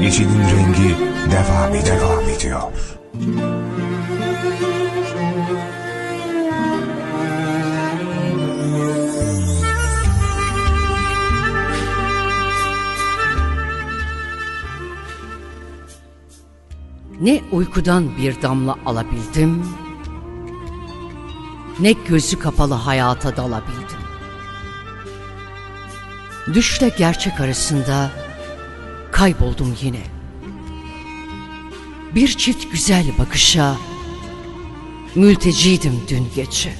Yeşilin rengi devam. Devam ediyor. Ne uykudan bir damla alabildim, ne gözü kapalı hayata dalabildim. Düşle gerçek arasında kayboldum yine. Bir çift güzel bakışa mülteciydim dün gece.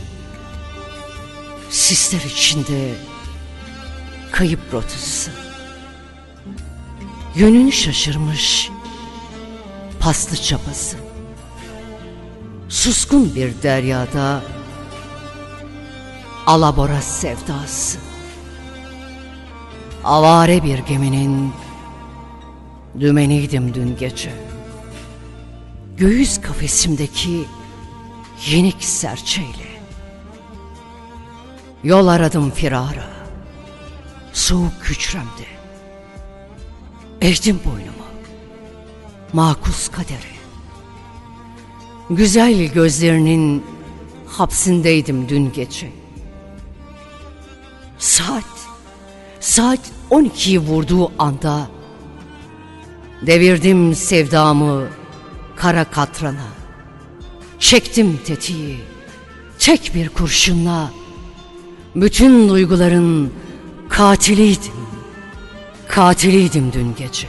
Sisler içinde kayıp rotası. Yönünü şaşırmış paslı çapası. Suskun bir deryada alabora sevdası. Avare bir geminin dümeniydim dün gece. Göğüs kafesimdeki yenik serçeyle. Yol aradım firara. Soğuk küçremdi. Eğdim boynumu makus kaderi. Güzel gözlerinin hapsindeydim dün gece. Saat, saat 12'yi vurduğu anda devirdim sevdamı kara katrana. Çektim tetiği tek bir kurşunla bütün duyguların katiliydim. Katiliydim dün gece.